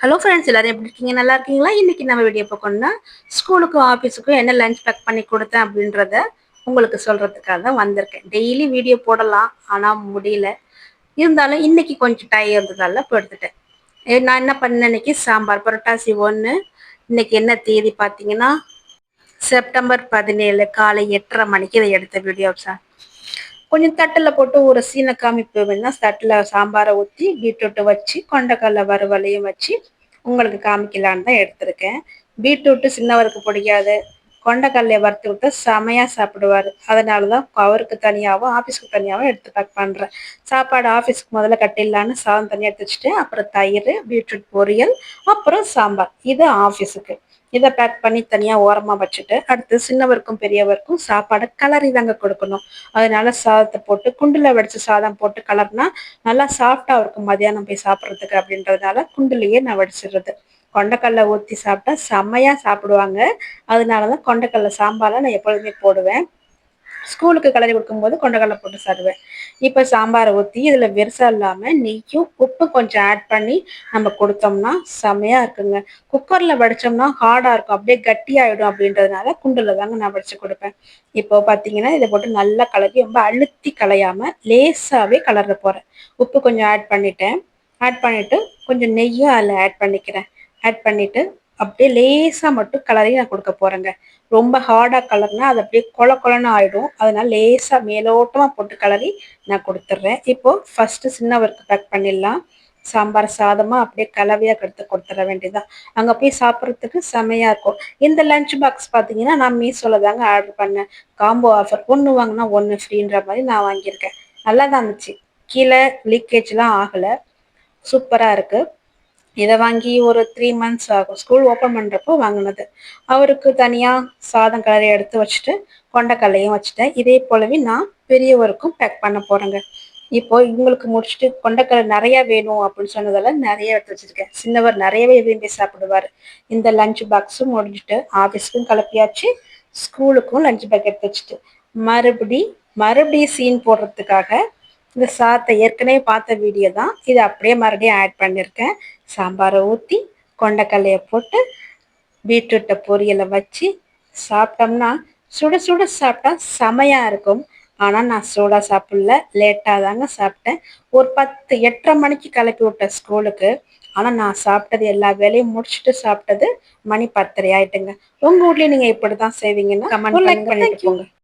Hello friends எல்லாரும் எப்படி இருக்கீங்க? நல்லா இருக்கீங்களா? இன்னைக்கு நம்ம வீடியோ பார்க்கணும்னா ஸ்கூலுக்கும் ஆஃபீஸுக்கும் என்ன லஞ்ச் பேக் பண்ணி கொடுத்தேன் அப்படின்றத உங்களுக்கு சொல்றதுக்காக தான் வந்திருக்கேன். டெய்லி வீடியோ போடலாம் ஆனால் முடியல. இருந்தாலும் இன்னைக்கு கொஞ்சம் டை இருந்ததால போடுத்துட்டேன். நான் என்ன பண்ணேன் இன்னைக்கு? சாம்பார் புரட்டாசி ஒன்று இன்னைக்கு என்ன தேதி பார்த்தீங்கன்னா செப்டம்பர் பதினேழு காலை எட்டரை மணிக்கு இதை எடுத்த வீடியோ சார் கொஞ்சம் தட்டில் போட்டு ஒரு சீனை காமிப்பு வேணா தட்டில் சாம்பாரை ஊற்றி பீட்ரூட்டை வச்சு கொண்டைக்கடலை வறுவலையும் வச்சு உங்களுக்கு காமிக்கலான்னு தான் எடுத்திருக்கேன். பீட்ரூட்டு சின்னவருக்கு பிடிக்காது. கொண்டைக்கடலையை வறுத்து விட்டு செமையாக சாப்பிடுவார். அதனால தான் அவருக்கு தனியாகவும் ஆஃபீஸ்க்கு தனியாகவும் எடுத்து பேக் பண்ணுறேன் சாப்பாடு ஆஃபீஸ்க்கு முதல்ல கட்டிடலான்னு சாதம் தனியாக எடுத்து வச்சுட்டு அப்புறம் தயிர் பீட்ரூட் பொரியல் அப்புறம் சாம்பார். இது ஆஃபீஸுக்கு இதை பேக் பண்ணி தனியாக ஓரமாக வச்சுட்டு அடுத்து சின்னவருக்கும் பெரியவருக்கும் சாப்பாடு கலரி தாங்க கொடுக்கணும். அதனால சாதத்தை போட்டு குண்டில் வடிச்சு சாதம் போட்டு கலர்னா நல்லா சாஃப்டாக இருக்கும் மதியானம் போய் சாப்பிட்றதுக்கு அப்படின்றதுனால குண்டுலேயே நான் வடிச்சிடுறது. கொண்டைக்கடலை ஊற்றி சாப்பிட்டா செம்மையாக சாப்பிடுவாங்க. அதனால தான் கொண்டைக்கடலை சாம்பாரை நான் எப்பொழுதுமே போடுவேன். ஸ்கூலுக்கு கலரி கொடுக்கும்போது கொண்டக்கடலை போட்டு சருவேன் இப்போ சாம்பாரை ஊற்றி இதில் வெறுசா இல்லாமல் நெய்யும் உப்பு கொஞ்சம் ஆட் பண்ணி நம்ம கொடுத்தோம்னா செமையாக இருக்குங்க. குக்கரில் வடிச்சோம்னா ஹார்டாக இருக்கும். அப்படியே கட்டியாயிடும் அப்படின்றதுனால குண்டில் தாங்க நான் வடித்து கொடுப்பேன். இப்போ பார்த்தீங்கன்னா இதை போட்டு நல்லா கலக்கி ரொம்ப அழுத்தி கலையாமல் லேசாகவே கலர போகிறேன் உப்பு கொஞ்சம் ஆட் பண்ணிட்டேன். ஆட் பண்ணிவிட்டு கொஞ்சம் நெய்யும் அதில் ஆட் பண்ணிக்கிறேன். ஆட் பண்ணிவிட்டு அப்படியே லேசாக மட்டும் கலரி நான் கொடுக்க போகிறேங்க ரொம்ப ஹார்டாக கலர்னா அது அப்படியே கொல கொலன்னு ஆகிடும் அதனால லேசாக மேலோட்டமாக போட்டு கலரி நான் கொடுத்துட்றேன். இப்போது ஃபஸ்ட்டு சின்ன சின்னவருக்கு பேக் பண்ணிடலாம். சாம்பார் சாதமாக அப்படியே கலவையாக எடுத்து கொடுத்துட வேண்டியதுதான். அங்கே போய் சாப்பிட்றதுக்கு செமையாக இருக்கும். இந்த லஞ்ச் பாக்ஸ் பார்த்தீங்கன்னா நான் மீஷோல தாங்க ஆர்டர் பண்ணேன். காம்போ ஆஃபர் ஒன்று வாங்கினா ஒன்று ஃப்ரீன்ற மாதிரி நான் வாங்கியிருக்கேன். நல்லா தான் இருந்துச்சு. கீழே லீக்கேஜ்லாம் ஆகலை. சூப்பராக இருக்குது இதை வாங்கி ஒரு த்ரீ மந்த்ஸ் ஆகும். ஸ்கூல் ஓப்பன் பண்ணுறப்போ வாங்கினது. அவருக்கு தனியாக சாதம் கலரை எடுத்து வச்சுட்டு கொண்டைக்கல்லையும் வச்சுட்டேன். இதே போலவே நான் பெரியவருக்கும் பேக் பண்ண போகிறேங்க இப்போ இவங்களுக்கு முடிச்சுட்டு கொண்டைக்கடலை நிறையா வேணும் அப்படின்னு சொன்னதால நிறைய எடுத்து வச்சுருக்கேன். சின்னவர் நிறையவே விரும்பி சாப்பிடுவார். இந்த லஞ்ச் பாக்ஸும் முடிஞ்சுட்டு ஆஃபீஸ்க்கும் கிளப்பியாச்சு. ஸ்கூலுக்கும் லஞ்ச் பேக் எடுத்து வச்சுட்டு மறுபடி மறுபடியும் சீன் போடுறதுக்காக இந்த சாத்தை ஏற்கனவே பார்த்த வீடியோ தான். இதை அப்படியே மறுபடியும் ஆட் பண்ணியிருக்கேன் சாம்பாரை ஊற்றி கொண்டைக்கல்லையை போட்டு பீட்ரூட்டை பொரியலை வச்சு சாப்பிட்டோம்னா சுட சுட சாப்பிட்டா செமையாக இருக்கும். ஆனால் நான் சூடாக சாப்பிடல. லேட்டாக தாங்க சாப்பிட்டேன். ஒரு பத்து எட்டரை மணிக்கு கிளப்பி விட்டேன் ஸ்கூலுக்கு ஆனால் நான் சாப்பிட்டது எல்லா வேலையும் முடிச்சுட்டு சாப்பிட்டது மணி பத்தரை ஆயிட்டுங்க. உங்கள் வீட்லேயும் நீங்கள் இப்படி தான் செய்வீங்கன்னா கமெண்ட் பண்ணிட்டு போங்க.